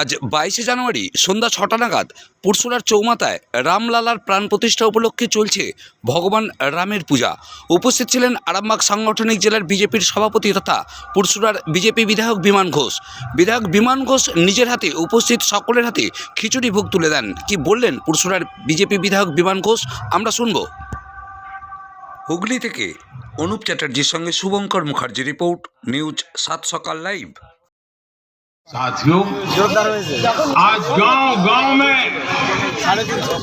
আজ বাইশে জানুয়ারি সন্ধ্যা ছটা নাগাদ পুরসুরার চৌমাথায় রামলালার প্রাণ প্রতিষ্ঠা উপলক্ষে চলছে ভগবান রামের পূজা। উপস্থিত ছিলেন আরামবাগ সাংগঠনিক জেলার বিজেপির সভাপতি তথা পুরসুরার বিজেপি বিধায়ক বিমান ঘোষ। বিধায়ক বিমান ঘোষ নিজের হাতে উপস্থিত সকলের হাতে খিচুড়ি ভোগ তুলে দেন। কি বললেন পুরসুরার বিজেপি বিধায়ক বিমান ঘোষ? আমরা শুনব। হুগলি থেকে অনুপ চ্যাটার্জির সঙ্গে শুভঙ্কর মুখার্জি রিপোর্ট, নিউজ সাত সকাল লাইভ। साथियों आज गांव गांव में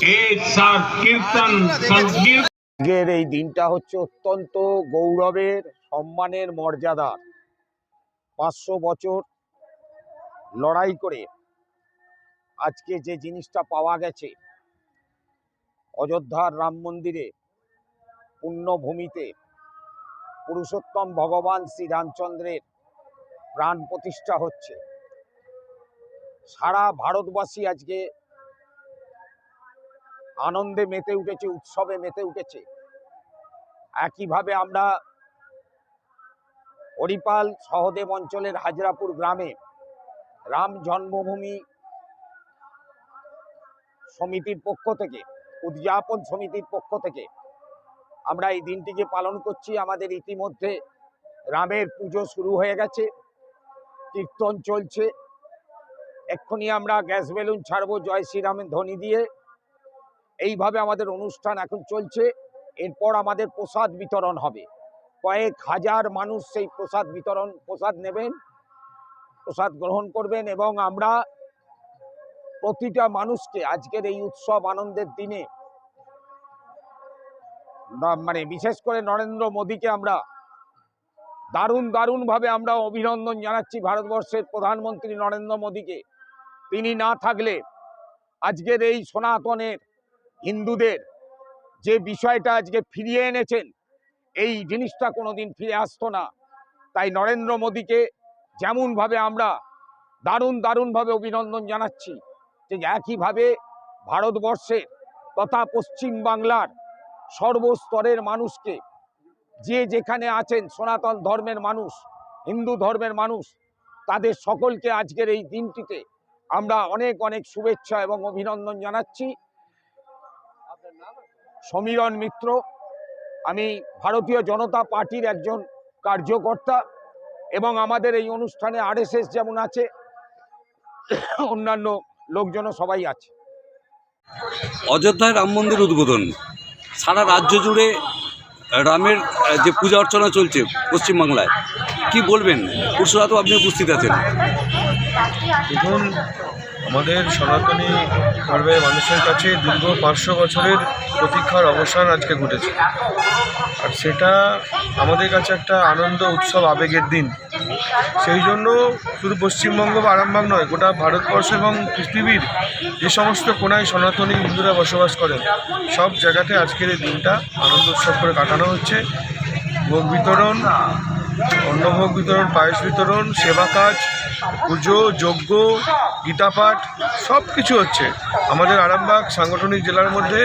एक साथ कीर्तन संकीर्तन আজকের এই দিনটা হচ্ছে অত্যন্ত গৌরবের সম্মানের মর্যাদার পাঁচশো বছর লড়াই করে আজকে যে জিনিসটা পাওয়া গেছে অযোধ্যার রাম মন্দিরে পুণ্যভূমিতে পুরুষোত্তম ভগবান শ্রী রামচন্দ্রের প্রাণ প্রতিষ্ঠা হচ্ছে সারা ভারতবাসী আজকে আনন্দে মেতে উঠেছে, উৎসবে মেতে উঠেছে। একইভাবে আমরা হরিপাল সহদেব অঞ্চলের হাজরাপুর গ্রামে রাম জন্মভূমি সমিতির পক্ষ থেকে, উদযাপন সমিতির পক্ষ থেকে আমরা এই দিনটিকে পালন করছি। আমাদের ইতিমধ্যে রামের পুজো শুরু হয়ে গেছে, কীর্তন চলছে। এক্ষুনি আমরা গ্যাস বেলুন ছাড়বো, জয় শ্রীরামের ধ্বনি দিয়ে। এইভাবে আমাদের অনুষ্ঠান এখন চলছে। এরপর আমাদের প্রসাদ বিতরণ হবে। কয়েক হাজার মানুষ সেই প্রসাদ বিতরণ, প্রসাদ নেবেন, প্রসাদ গ্রহণ করবেন এবং আমরা প্রতিটা মানুষকে আজকের এই উৎসব আনন্দের দিনে মানে বিশেষ করে নরেন্দ্র মোদীকে আমরা দারুণ, দারুণভাবে আমরা অভিনন্দন জানাচ্ছি। ভারতবর্ষের প্রধানমন্ত্রী নরেন্দ্র মোদীকে। তিনি না থাকলে আজকের এই সনাতনের হিন্দুদের যে বিষয়টা আজকে ফিরিয়ে এনেছেন, এই জিনিসটা কোনোদিন ফিরে আসতো না। তাই নরেন্দ্র মোদীকে যেমনভাবে আমরা দারুণ দারুণভাবে অভিনন্দন জানাচ্ছি যে একইভাবে ভারতবর্ষের তথা পশ্চিম বাংলার সর্বস্তরের মানুষকে, যে যেখানে আছেন সনাতন ধর্মের মানুষ, হিন্দু ধর্মের মানুষ, তাদের সকলকে আজকের এই দিনটিতে আমরা অনেক অনেক শুভেচ্ছা এবং অভিনন্দন জানাচ্ছি। সমীরণ মিত্র, আমি ভারতীয় জনতা পার্টির একজন কার্যকর্তা এবং আমাদের এই অনুষ্ঠানে আরএসএস যেমন আছে, অন্যান্য লোকজনও সবাই আছে। অযোধ্যায় রাম মন্দির উদ্বোধন। সারা রাজ্য জুড়ে রামের যে পূজা অর্চনা চলছে পশ্চিমবাংলায়। কি বলবেন? পুরসুরা তো আপনি উপস্থিত আছেন। দেখুন, আমাদের সনাতনী ধর্মের মানুষের কাছে দীর্ঘ পাঁচশো বছরের প্রতীক্ষার অবসান আজকে ঘটেছে। আর সেটা আমাদের কাছে একটা আনন্দ উৎসব আবেগের দিন। সেই জন্য শুধু পশ্চিমবঙ্গ বা আরামবাগ নয়, গোটা ভারতবর্ষ এবং পৃথিবীর যে সমস্ত কোনায় সনাতনী হিন্দুরা বসবাস করেন, সব জায়গাতে আজকের এই দিনটা আনন্দ উৎসব করে কাটানো হচ্ছে। ভোগ বিতরণ অন্নভোগ বিতরণ, পায়েস বিতরণ, সেবা কাজ, পুজো, যজ্ঞ গীতাপাঠ সব কিছু হচ্ছে। আমাদের আরামবাগ সাংগঠনিক জেলার মধ্যে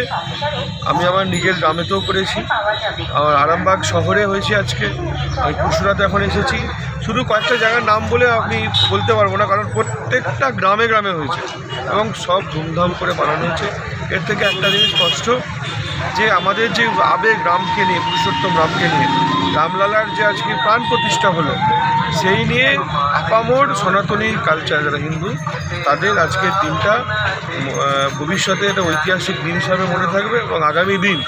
আমি আমার নিজের গ্রামেতেও করেছি। আমার আরামবাগ শহরে হয়েছে আজকে। আমি পুরসুরাতে এখন এসেছি। শুধু কয়েকটা জায়গার নাম বলে আমি বলতে পারব না, কারণ প্রত্যেকটা গ্রামে গ্রামে হয়েছে এবং সব ধুমধাম করে বানানো হয়েছে। এর থেকে একটা জিনিস স্পষ্ট, যে আমাদের যে আবেগ গ্রামকে নিয়ে, পুরুষোত্তম গ্রামকে নিয়ে রামলালার যে আজকে প্রাণ প্রতিষ্ঠা হলো সেই নিয়ে আপামোর সনাতনী কালচার যারা হিন্দু তাদের আজকের দিনটা ভবিষ্যতে একটা ঐতিহাসিক দিন হিসাবে মনে থাকবে এবং আগামী দিন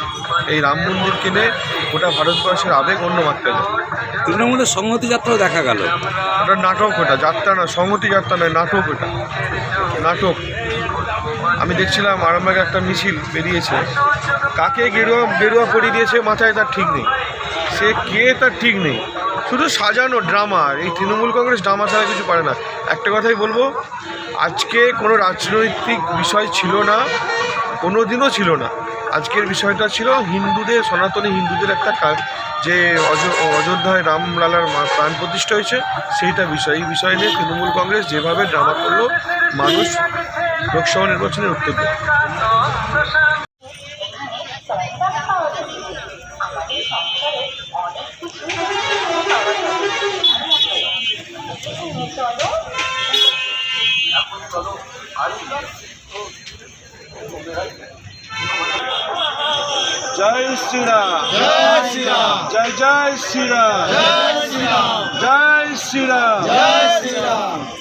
এই রাম মন্দির কিনে গোটা ভারতবর্ষের আবেগ অন্য মাত্রা যাবে। তৃণমূলের সংহতি যাত্রাও দেখা গেল। ওটা নাটক ওটা যাত্রা না সংহতি যাত্রা নয় নাটক ওটা। নাটক। আমি দেখছিলাম আরামবাগে একটা মিছিল বেরিয়েছে। কাকে গেরুয়া গেরুয়া করিয়ে দিয়েছে মাথায় তার ঠিক নেই। সে কে তার ঠিক নেই। শুধু সাজানো ড্রামা এই তৃণমূল কংগ্রেস ড্রামা ছাড়া কিছু পারে না। একটা কথাই বলব, আজকে কোনো রাজনৈতিক বিষয় ছিল না কোনো দিনও ছিল না। আজকের বিষয়টা ছিল হিন্দুদের, সনাতনী হিন্দুদের একটা কাজ যে অয- অযোধ্যায় রামলালার প্রাণ প্রতিষ্ঠা হয়েছে, সেইটা বিষয়। এই বিষয় নিয়ে তৃণমূল কংগ্রেস যেভাবে ড্রামা করল, মানুষ লোকসভা নির্বাচনের উত্তর দেবে। জয় শ্রীরাম। জয় জয় শ্রীরাম। জয় শ্রীরাম। জয় শ্রীরাম।